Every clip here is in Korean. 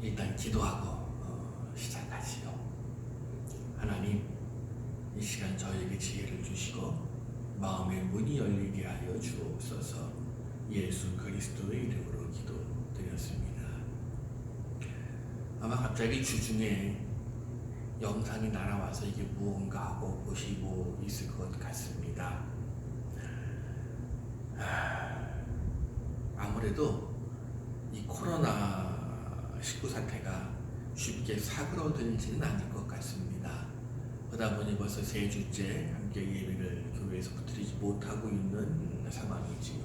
일단 기도하고 어, 시작하지요. 하나님, 이 시간 저에게 지혜를 주시고 마음의 문이 열리게 하여 주옵소서. 예수 그리스도의 이름으로 기도드렸습니다. 아마 갑자기 주중에 영상이 날아와서 이게 무언가 하고 보시고 있을 것 같습니다. 아, 아무래도 이 코로나 19 사태가 쉽게 사그러들지는 않을 것 같습니다. 그러다 보니 벌써 세 주째 함께 예배를 교회에서 드리지 못하고 있는 상황이지요.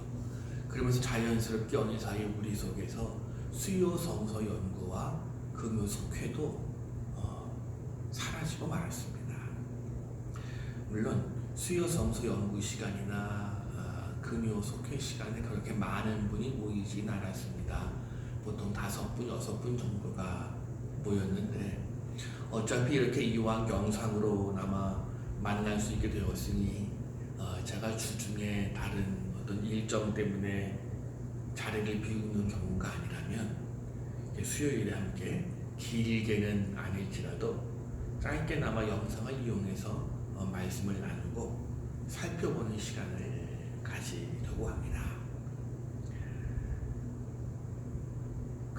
그러면서 자연스럽게 어느 사이 우리 속에서 수요 성서 연구와 금요 속회도 어, 사라지고 말았습니다. 물론 수요 성서 연구 시간이나 어, 금요 속회 시간에 그렇게 많은 분이 모이진 않았습니다. 보통 다섯 분, 여섯 분 정도가 모였는데 어차피 이렇게 이왕 영상으로나마 만날 수 있게 되었으니 어, 제가 주중에 다른 어떤 일정 때문에 자리를 비우는 경우가 아니라면 수요일에 함께 길게는 아닐지라도 짧게나마 영상을 이용해서 어, 말씀을 나누고 살펴보는 시간을 가지려고 합니다.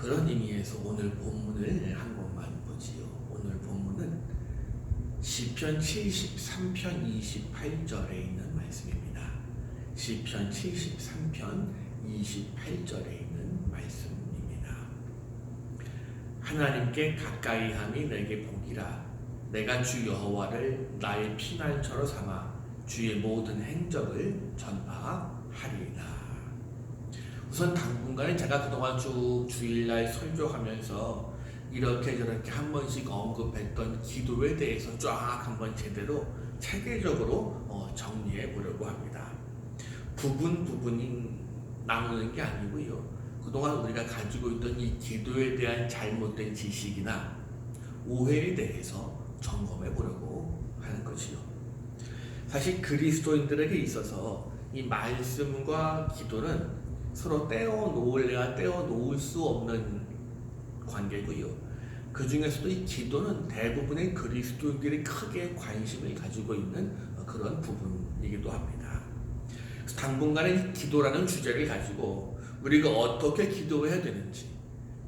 그런 의미에서 오늘 본문을 한 번만 보지요. 오늘 본문은 시편 73편 28절에 있는 말씀입니다. 시편 73편 28절에 있는 말씀입니다. 하나님께 가까이 함이 내게 복이라 내가 주 여호와를 나의 피난처로 삼아 주의 모든 행적을 전파하리이다. 우선 당분간은 제가 그동안 쭉 주일날 설교하면서 이렇게 저렇게 한 번씩 언급했던 기도에 대해서 쫙 한번 제대로 체계적으로 어, 정리해 보려고 합니다. 부분 부분이 나누는 게 아니고요. 그동안 우리가 가지고 있던 이 기도에 대한 잘못된 지식이나 오해에 대해서 점검해 보려고 하는 것이요. 사실 그리스도인들에게 있어서 이 말씀과 기도는 서로 떼어 놓을래야 떼어 놓을 수 없는 관계고요. 그 중에서도 이 기도는 대부분의 그리스도인들이 크게 관심을 가지고 있는 그런 부분이기도 합니다. 당분간은 이 기도라는 주제를 가지고 우리가 어떻게 기도해야 되는지,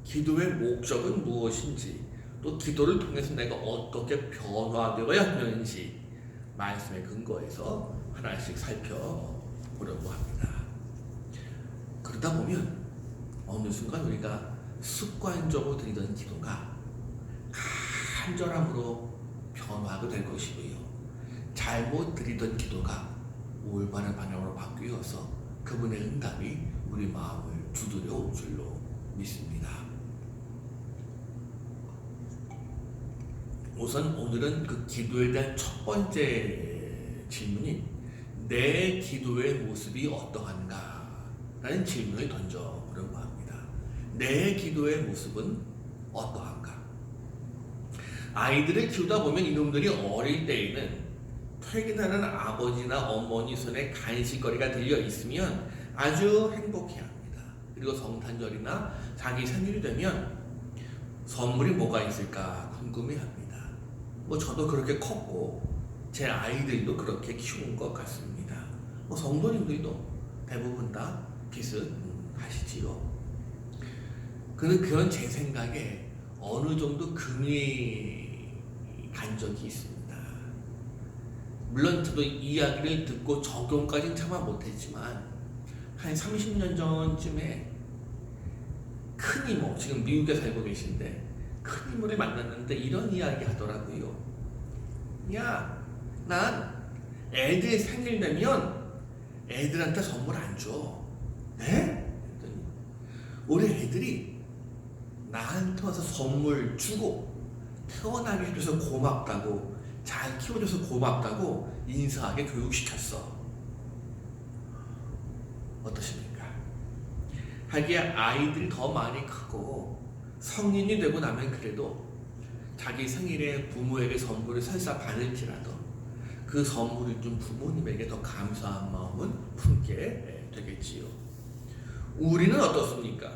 기도의 목적은 무엇인지, 또 기도를 통해서 내가 어떻게 변화되어야 하는지 말씀의 근거에서 하나씩 살펴보려고 합니다. 그러다 보면 어느 순간 우리가 습관적으로 드리던 기도가 간절함으로 변화가 될 것이고요. 잘못 드리던 기도가 올바른 방향으로 바뀌어서 그분의 응답이 우리 마음을 두드려 올 줄로 믿습니다. 우선 오늘은 그 기도에 대한 첫 번째 질문이 내 기도의 모습이 어떠한가? 라는 질문을 던져보려고 합니다. 내 기도의 모습은 어떠한가? 아이들을 키우다 보면 이놈들이 어릴 때에는 퇴근하는 아버지나 어머니 손에 간식거리가 들려 있으면 아주 행복해 합니다. 그리고 성탄절이나 자기 생일이 되면 선물이 뭐가 있을까 궁금해 합니다. 뭐 저도 그렇게 컸고 제 아이들도 그렇게 키운 것 같습니다. 뭐 성도님들도 대부분 다 비슷하시지요. 그는 그런 제 생각에 어느 정도 금이 간 적이 있습니다. 물론 저도 이 이야기를 듣고 적용까지는 차마 못했지만 한 30년 전쯤에 큰 이모, 지금 미국에 살고 계신데 큰 이모를 만났는데 이런 이야기 하더라고요. 야, 난 애들 생일 되면 애들한테 선물 안 줘. 네? 그랬더니 우리 애들이 나한테 와서 선물 주고 태어나게 해줘서 고맙다고 잘 키워줘서 고맙다고 인사하게 교육시켰어. 어떠십니까? 하기에 아이들이 더 많이 크고 성인이 되고 나면 그래도 자기 생일에 부모에게 선물을 설사 받을지라도 그 선물을 준 부모님에게 더 감사한 마음은 품게 되겠지요. 우리는 어떻습니까?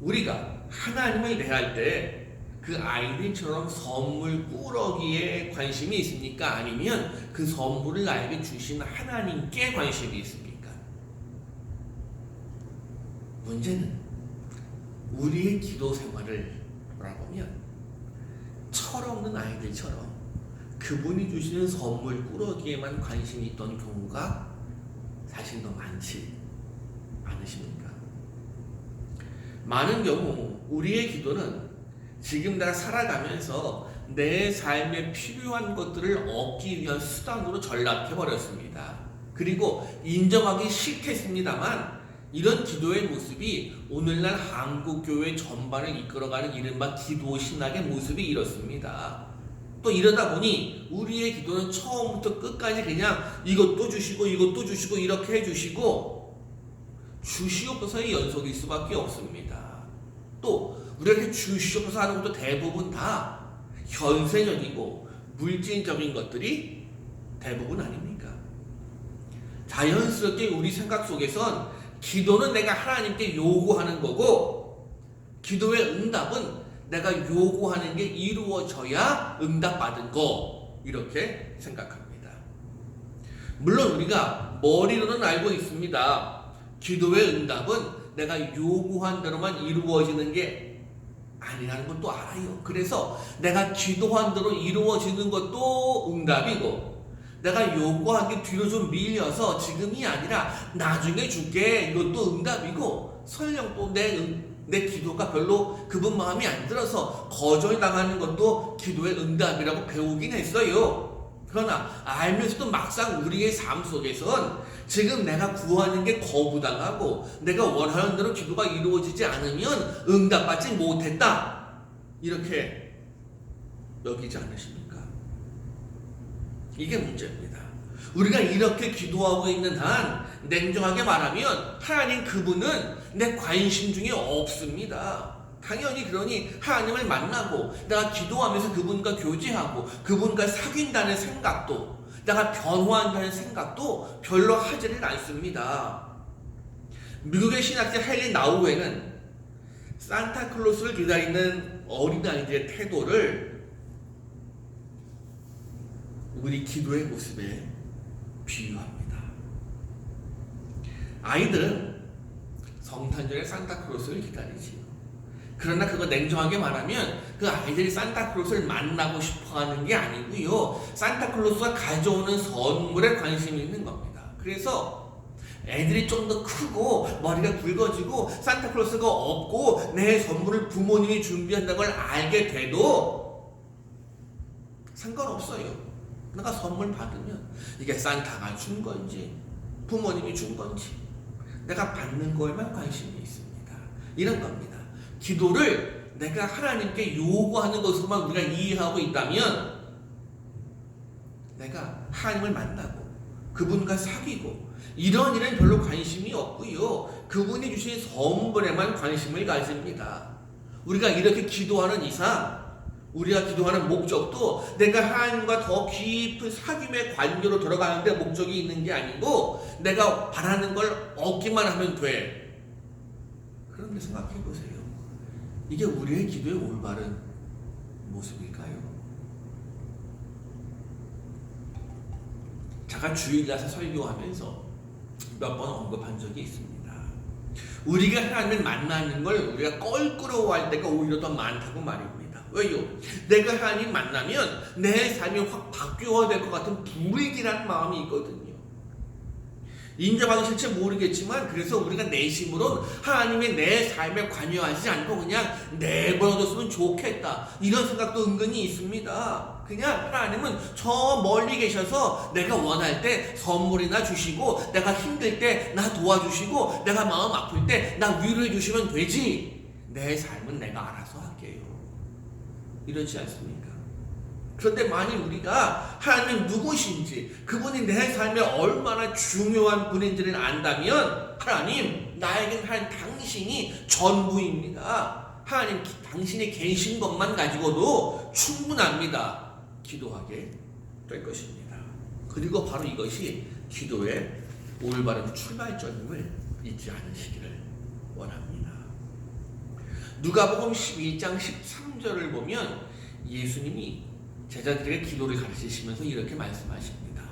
우리가 하나님을 대할 때 그 아이들처럼 선물 꾸러기에 관심이 있습니까? 아니면 그 선물을 나에게 주신 하나님께 관심이 있습니까? 문제는 우리의 기도 생활을 돌아보면 철없는 아이들처럼 그분이 주시는 선물 꾸러기에만 관심이 있던 경우가 사실 더 많지 않으십니까? 많은 경우 우리의 기도는 지금 내가 살아가면서 내 삶에 필요한 것들을 얻기 위한 수단으로 전락해 버렸습니다. 그리고 인정하기 싫겠습니다만 이런 기도의 모습이 오늘날 한국 교회 전반을 이끌어가는 이른바 기도 신학의 모습이 이렇습니다. 또 이러다 보니 우리의 기도는 처음부터 끝까지 그냥 이것도 주시고 이것도 주시고 이렇게 해주시고 주시옵소서의 연속일 수밖에 없습니다. 또 우리가 주시옵소서 하는 것도 대부분 다 현세적이고 물질적인 것들이 대부분 아닙니까? 자연스럽게 우리 생각 속에선 기도는 내가 하나님께 요구하는 거고 기도의 응답은 내가 요구하는 게 이루어져야 응답받은 거 이렇게 생각합니다. 물론 우리가 머리로는 알고 있습니다. 기도의 응답은 내가 요구한 대로만 이루어지는 게 아니라는 것도 알아요. 그래서 내가 기도한 대로 이루어지는 것도 응답이고 내가 요구한 게 뒤로 좀 밀려서 지금이 아니라 나중에 줄게 이것도 응답이고 설령 또내 내 기도가 별로 그분 마음이 안 들어서 거절 당하는 것도 기도의 응답이라고 배우긴 했어요. 그러나 알면서도 막상 우리의 삶 속에선 지금 내가 구하는 게 거부당하고 내가 원하는 대로 기도가 이루어지지 않으면 응답받지 못했다. 이렇게 여기지 않으십니까? 이게 문제입니다. 우리가 이렇게 기도하고 있는 한 냉정하게 말하면 하나님 그분은 내 관심 중에 없습니다. 당연히 그러니 하나님을 만나고 내가 기도하면서 그분과 교제하고 그분과 사귄다는 생각도 내가 변화한다는 생각도 별로 하지를 않습니다. 미국의 신학자 헬리 나우에는 산타클로스를 기다리는 어린아이들의 태도를 우리 기도의 모습에 비유합니다. 아이들은 성탄절에 산타클로스를 기다리지요. 그러나 그거 냉정하게 말하면 그 아이들이 산타클로스를 만나고 싶어 하는 게 아니고요. 산타클로스가 가져오는 선물에 관심이 있는 겁니다. 그래서 애들이 좀 더 크고 머리가 굵어지고 산타클로스가 없고 내 선물을 부모님이 준비한다는 걸 알게 돼도 상관없어요. 내가 선물 받으면 이게 산타가 준 건지 부모님이 준 건지 내가 받는 거에만 관심이 있습니다. 이런 겁니다. 기도를 내가 하나님께 요구하는 것으로만 우리가 이해하고 있다면 내가 하나님을 만나고 그분과 사귀고 이런 일엔 별로 관심이 없고요. 그분이 주신 선물에만 관심을 가집니다. 우리가 이렇게 기도하는 이상 우리가 기도하는 목적도 내가 하나님과 더 깊은 사귐의 관계로 들어가는데 목적이 있는 게 아니고 내가 바라는 걸 얻기만 하면 돼. 그런데 생각해 보세요. 이게 우리의 기도의 올바른 모습일까요? 제가 주일날에 설교하면서 몇 번 언급한 적이 있습니다. 우리가 하나님을 만나는 걸 우리가 껄끄러워할 때가 오히려 더 많다고 말입니다. 왜요? 내가 하나님 만나면 내 삶이 확 바뀌어야 될 것 같은 불길한 마음이 있거든요. 인정하기 싫지 모르겠지만 그래서 우리가 내심으로 하나님의 내 삶에 관여하지 않고 그냥 내버려뒀으면 좋겠다 이런 생각도 은근히 있습니다. 그냥 하나님은 저 멀리 계셔서 내가 원할 때 선물이나 주시고 내가 힘들 때 나 도와주시고 내가 마음 아플 때 나 위로해 주시면 되지 내 삶은 내가 알아서 할게요. 이러지 않습니까? 그런데 만일 우리가 하나님 누구신지 그분이 내 삶에 얼마나 중요한 분인지를 안다면 하나님 나에겐 하나님 당신이 전부입니다. 하나님 당신이 계신 것만 가지고도 충분합니다. 기도하게 될 것입니다. 그리고 바로 이것이 기도의 올바른 출발점임을 잊지 않으시기를 원합니다. 누가복음 11장 13절을 보면 예수님이 제자들에게 기도를 가르치시면서 이렇게 말씀하십니다.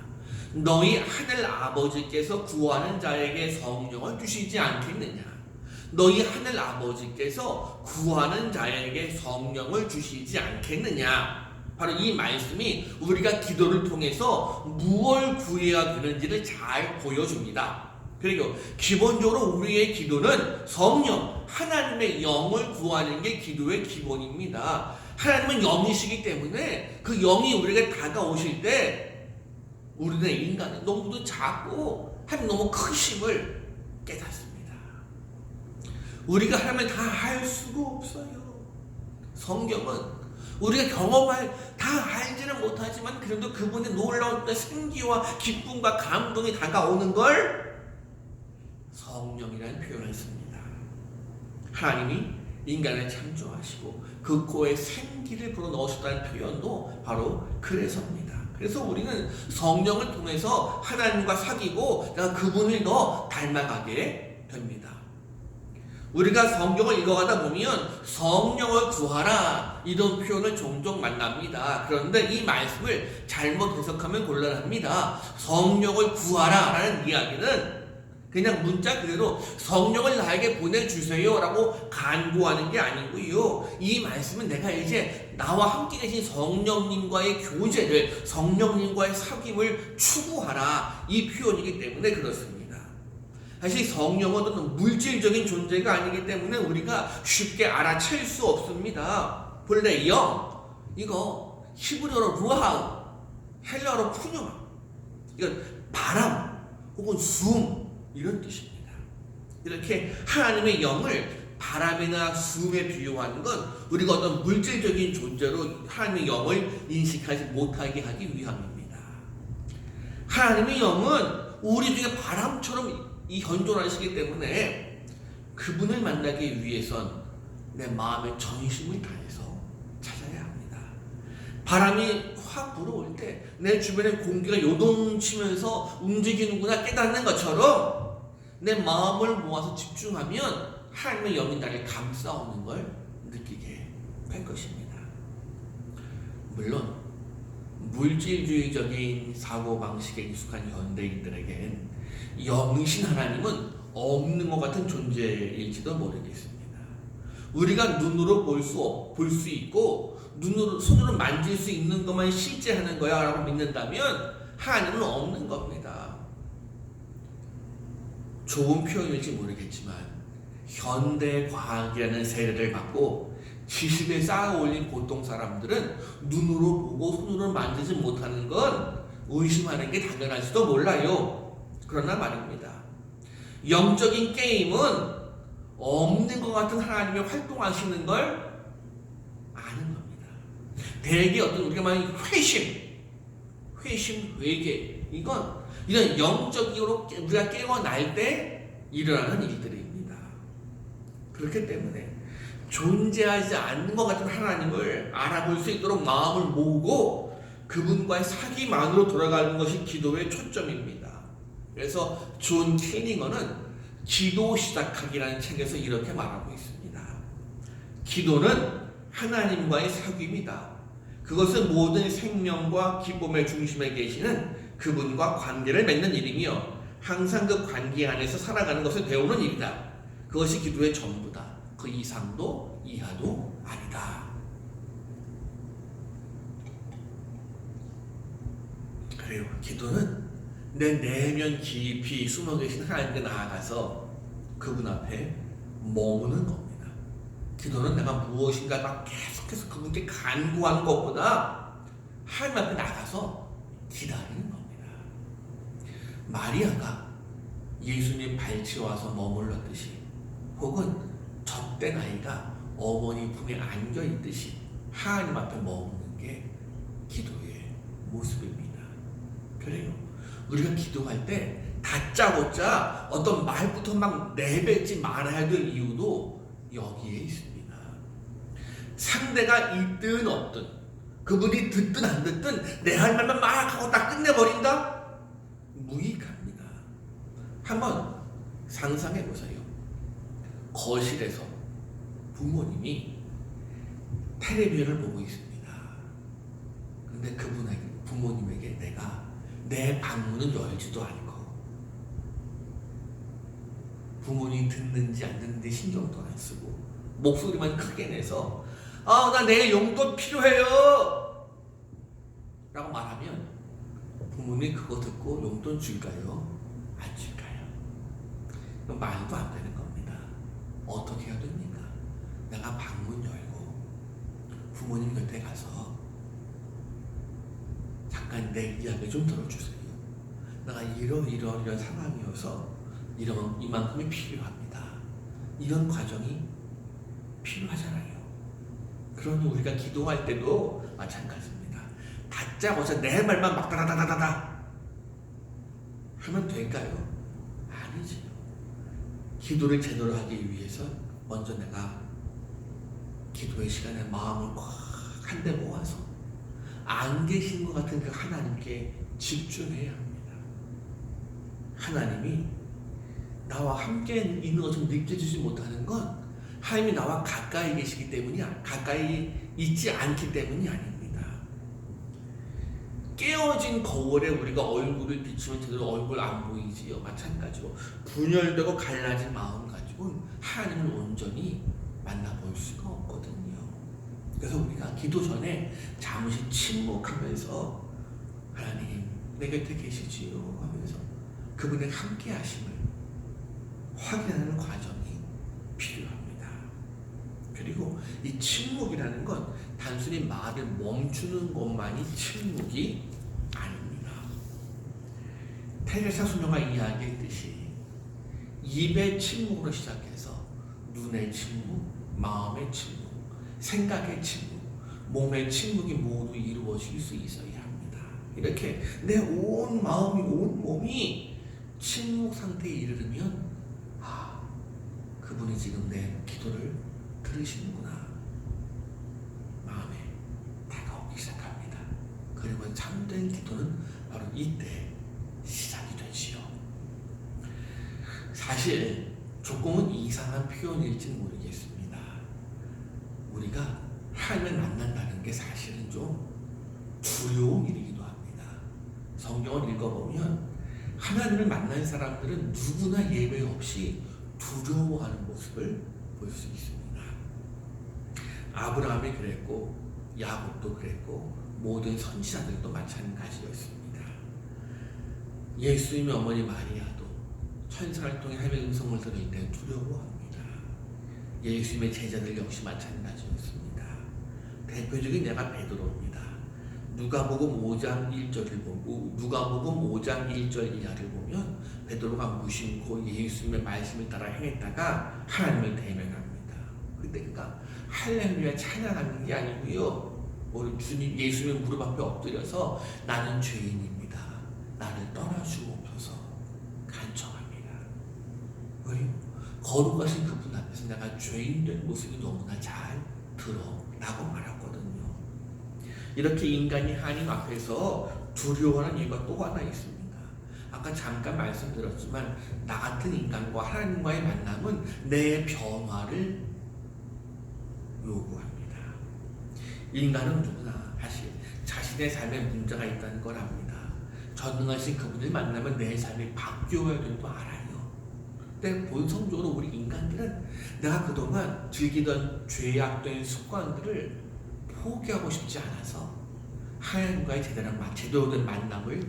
너희 하늘 아버지께서 구하는 자에게 성령을 주시지 않겠느냐? 너희 하늘 아버지께서 구하는 자에게 성령을 주시지 않겠느냐? 바로 이 말씀이 우리가 기도를 통해서 무엇을 구해야 되는지를 잘 보여줍니다. 그리고 기본적으로 우리의 기도는 성령, 하나님의 영을 구하는 게 기도의 기본입니다. 하나님은 영이시기 때문에 그 영이 우리에게 다가오실 때 우리는 인간은 너무도 작고 하나님 너무 크심을 깨닫습니다. 우리가 하나님 다할 수가 없어요. 성경은 우리가 경험할 다 알지는 못하지만 그래도 그분의 놀라운 생기와 기쁨과 감동이 다가오는 걸 성령이라는 표현을 씁니다. 하나님이 인간을 창조하시고 그 코에 생기를 불어넣으셨다는 표현도 바로 그래서입니다. 그래서 우리는 성령을 통해서 하나님과 사귀고 내가 그분을 더 닮아가게 됩니다. 우리가 성경을 읽어가다 보면 성령을 구하라 이런 표현을 종종 만납니다. 그런데 이 말씀을 잘못 해석하면 곤란합니다. 성령을 구하라 라는 이야기는 그냥 문자 그대로 성령을 나에게 보내주세요 라고 간구하는 게 아니고요. 이 말씀은 내가 이제 나와 함께 계신 성령님과의 교제를 성령님과의 사귐을 추구하라 이 표현이기 때문에 그렇습니다. 사실 성령은 어떤 물질적인 존재가 아니기 때문에 우리가 쉽게 알아챌 수 없습니다. 본래 영 이거 히브리어로 루하우 헬라어로 푸뉴마 이건 바람 혹은 숨 이런 뜻입니다. 이렇게 하나님의 영을 바람이나 숨에 비유하는 건 우리가 어떤 물질적인 존재로 하나님의 영을 인식하지 못하게 하기 위함입니다. 하나님의 영은 우리 중에 바람처럼 이 현존하시기 때문에 그분을 만나기 위해선 내 마음의 전심을 다해서 찾아야 합니다. 바람이 확 불어올 때 내 주변에 공기가 요동치면서 움직이는구나 깨닫는 것처럼 내 마음을 모아서 집중하면 하나님의 영이 나를 감싸오는 걸 느끼게 될 것입니다. 물론 물질주의적인 사고방식에 익숙한 현대인들에겐 영이신 하나님은 없는 것 같은 존재일지도 모르겠습니다. 우리가 눈으로 볼 수, 볼 수 있고, 눈으로, 손으로 만질 수 있는 것만 실제 하는 거야 라고 믿는다면, 하나님은 없는 겁니다. 좋은 표현일지 모르겠지만, 현대 과학이라는 세례를 받고, 지식을 쌓아 올린 보통 사람들은 눈으로 보고 손으로 만지지 못하는 건 의심하는 게 당연할지도 몰라요. 그러나 말입니다. 영적인 게임은 없는 것 같은 하나님의 활동하시는 걸 아는 겁니다. 대개 어떤 우리가 말하는 회심, 회심, 회개 이건 이런 영적으로 우리가 깨어날 때 일어나는 일들입니다. 그렇기 때문에 존재하지 않는 것 같은 하나님을 알아볼 수 있도록 마음을 모으고 그분과의 사귐 안으로 돌아가는 것이 기도의 초점입니다. 그래서 존 캐닝어는 기도 시작하기라는 책에서 이렇게 말하고 있습니다. 기도는 하나님과의 사귐이다. 그것은 모든 생명과 기쁨의 중심에 계시는 그분과 관계를 맺는 일이며 항상 그 관계 안에서 살아가는 것을 배우는 일이다. 그것이 기도의 전부다. 그 이상도 이하도 아니다. 그래요. 기도는 내 내면 깊이 숨어 계신 하나님께 나아가서 그분 앞에 머무는 겁니다. 기도는 내가 무엇인가 막 계속해서 그분께 간구하는 것보다 하나님 앞에 나가서 기다리는. 마리아가 예수님 발치에 와서 머물렀듯이 혹은 젖된 아이가 어머니 품에 안겨 있듯이 하나님 앞에 머무는 게 기도의 모습입니다. 그래요. 우리가 기도할 때 다짜고짜 어떤 말부터 막 내뱉지 말아야 될 이유도 여기에 있습니다. 상대가 있든 없든 그분이 듣든 안 듣든 내 할 말만 막 하고 딱 끝내버린다? 무익합니다. 한번 상상해 보세요. 거실에서 부모님이 텔레비전을 보고 있습니다. 근데 그분에게 부모님에게 내가 내 방문은 열지도 않고 부모님이 듣는지 안 듣는지 신경도 안 쓰고 목소리만 크게 내서 아 나 내일 용돈 필요해요 라고 말하면 부모님이 그거 듣고 용돈 줄까요? 안 줄까요? 말도 안 되는 겁니다. 어떻게 해야 됩니까? 내가 방문 열고 부모님 곁에 가서 잠깐 내 이야기 좀 들어주세요. 내가 이런 이런 이런 상황이어서 이런 이만큼이 필요합니다. 이런 과정이 필요하잖아요. 그러니 우리가 기도할 때도 마찬가지입니다. 다짜고짜 내 말만 막 다다다다다 하면 될까요? 아니지요. 기도를 제대로 하기 위해서 먼저 내가 기도의 시간에 마음을 꽉 한데 모아서 안 계신 것 같은 그 하나님께 집중해야 합니다. 하나님이 나와 함께 있는 것처럼 느껴지지 못하는 건 하나님이 나와 가까이 계시기 때문이 아- 가까이 있지 않기 때문이 아닙니다. 깨어진 거울에 우리가 얼굴을 비추면 제대로 얼굴 안 보이지요. 마찬가지로 분열되고 갈라진 마음 가지고 하나님을 온전히 만나볼 수가 없거든요. 그래서 우리가 기도 전에 잠시 침묵하면서 하나님 내 곁에 계시지요 하면서 그분의 함께 하심을 확인하는 과정이 필요합니다. 그리고 이 침묵이라는 건 단순히 말을 멈추는 것만이 침묵이. 테레사 수녀가 이야기했듯이 입의 침묵으로 시작해서 눈의 침묵, 마음의 침묵, 생각의 침묵, 몸의 침묵이 모두 이루어질 수 있어야 합니다. 이렇게 내 온 마음이 온 몸이 침묵 상태에 이르르면 아 그분이 지금 내 기도를 들으시는구나 마음에 다가오기 시작합니다. 그리고 참된 기도는 바로 이때 되지요. 사실 조금은 이상한 표현일지 모르겠습니다. 우리가 하나님을 만난다는 게 사실은 좀 두려운 일이기도 합니다. 성경을 읽어보면 하나님을 만난 사람들은 누구나 예외 없이 두려워하는 모습을 볼 수 있습니다. 아브라함이 그랬고 야곱도 그랬고 모든 선지자들도 마찬가지였습니다. 예수님의 어머니 마리아도 천사를 통해 하나님의 음성을 들을 때 두려워합니다. 예수님의 제자들 역시 마찬가지였습니다. 대표적인 예가 베드로입니다. 누가복음 5장 1절을 보고 누가복음 5장 1절 이하를 보면 베드로가 무심코 예수님의 말씀을 따라 행했다가 하나님을 대면합니다. 그때 그가 할렐루야 찬양하는 게 아니고요. 우리 주님 예수님의 무릎 앞에 엎드려서 나는 죄인입니다. 나를 떠나주옵소서 간청합니다. 왜요? 거룩하신 그분 앞에서 내가 죄인 된 모습이 너무나 잘 드러나고 말았거든요. 이렇게 인간이 하나님 앞에서 두려워하는 이유가 또 하나 있습니다. 아까 잠깐 말씀드렸지만 나 같은 인간과 하나님과의 만남은 내 변화를 요구합니다. 인간은 누구나 사실 자신의 삶에 문제가 있다는 걸 압니다. 전능하신 그분을 만나면 내 삶이 바뀌어야 되는 거 알아요. 근데 본성적으로 우리 인간들은 내가 그동안 즐기던 죄악된 습관들을 포기하고 싶지 않아서 하나님과의 제대로 만- 제대로 된 만남을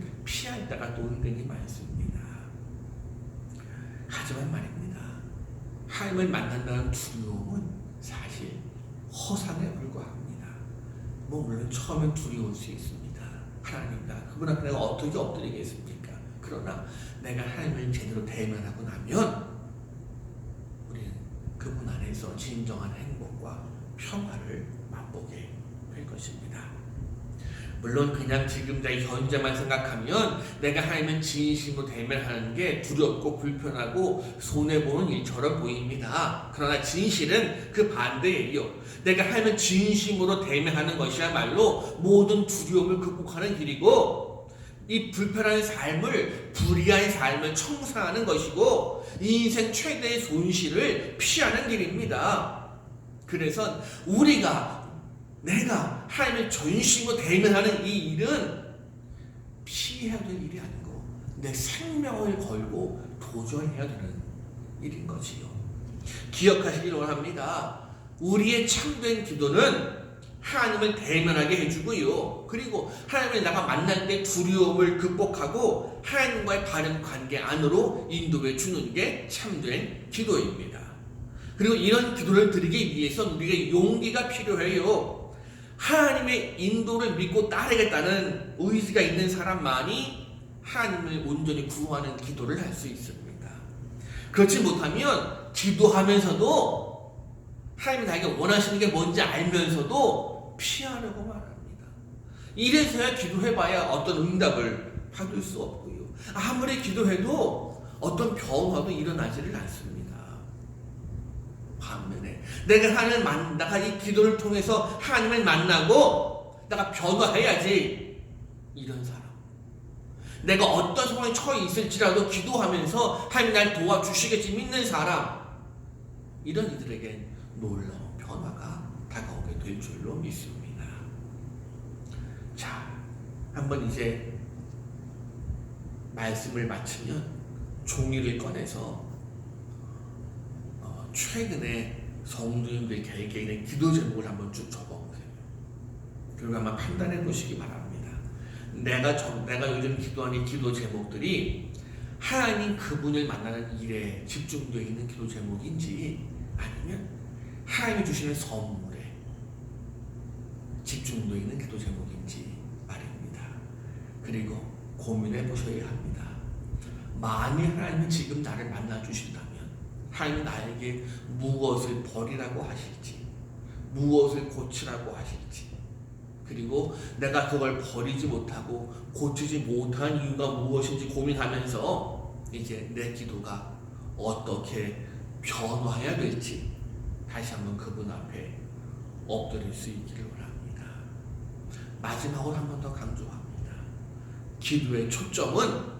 때가 또 은근히 많습니다. 하지만 말입니다. 하나님을 만난다는 두려움은 사실 허상에 불과합니다. 뭐 물론 처음엔 두려울 수 있습니다. 하나님이다. 그분 앞에 내가 어떻게 엎드리겠습니까? 그러나 내가 하나님을 제대로 대면하고 나면 우리는 그분 안에서 진정한 행복과 평화를 맛보게 될 것입니다. 물론 그냥 지금 내 현재만 생각하면 내가 하나님을 진심으로 대면하는 게 두렵고 불편하고 손해보는 일처럼 보입니다. 그러나 진실은 그 반대예요. 내가 하나님을 진심으로 대면하는 것이야말로 모든 두려움을 극복하는 길이고 이 불편한 삶을 불의한 삶을 청산하는 것이고 이 인생 최대의 손실을 피하는 길입니다. 그래서 우리가 내가 하나님의 전심으로 대면하는 이 일은 피해야 될 일이 아니고 내 생명을 걸고 도전해야 되는 일인 거지요. 기억하시길 원합니다. 우리의 참된 기도는 하나님을 대면하게 해주고요. 그리고 하나님을 내가 만날 때 두려움을 극복하고 하나님과의 바른 관계 안으로 인도해 주는 게 참된 기도입니다. 그리고 이런 기도를 드리기 위해서 우리에게 용기가 필요해요. 하나님의 인도를 믿고 따르겠다는 의지가 있는 사람만이 하나님을 온전히 구하는 기도를 할 수 있습니다. 그렇지 못하면 기도하면서도 하나님이 나에게 원하시는 게 뭔지 알면서도 피하려고 말합니다. 이래서야 기도해봐야 어떤 응답을 받을 수 없고요. 아무리 기도해도 어떤 변화도 일어나지를 않습니다. 반면에 내가 하나님을 만, 내가 이 기도를 통해서 하나님을 만나고 내가 변화해야지 이런 사람. 내가 어떤 상황에 처해 있을지라도 기도하면서 하나님 날 도와주시겠지 믿는 사람. 이런 이들에게 다가오게 될 줄로 믿습니다. 자, 한번 이제 말씀을 마치면 종이를 꺼내서 어, 최근에 성도님들 개개인의 기도 제목을 한번 쭉 적어보세요. 그리고 한번 판단해 보시기 바랍니다. 내가 정, 내가 요즘 기도하는 기도 제목들이 하나님 그분을 만나는 일에 집중되어 있는 기도 제목인지 아니면 하나님이 주시는 선물에 집중되어 있는 기도 제목인지 말입니다. 그리고 고민해 보셔야 합니다. 만일 하나님이 지금 나를 만나 주신다면 하나님이 나에게 무엇을 버리라고 하실지 무엇을 고치라고 하실지 그리고 내가 그걸 버리지 못하고 고치지 못한 이유가 무엇인지 고민하면서 이제 내 기도가 어떻게 변화해야 될지 다시 한번 그분 앞에 엎드릴 수 있기를 원합니다. 마지막으로 한 번 더 강조합니다. 기도의 초점은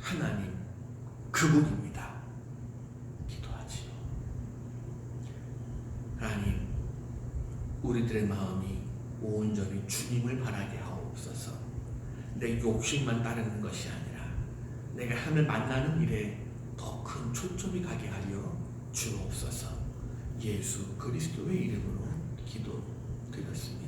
하나님 그분입니다. 기도하지요. 하나님 우리들의 마음이 온전히 주님을 바라게 하옵소서. 내 욕심만 따르는 것이 아니라 내가 하늘 만나는 일에 더 큰 초점이 가게 하려 주옵소서. 예수 그리스도의 이름으로 기도드렸습니다.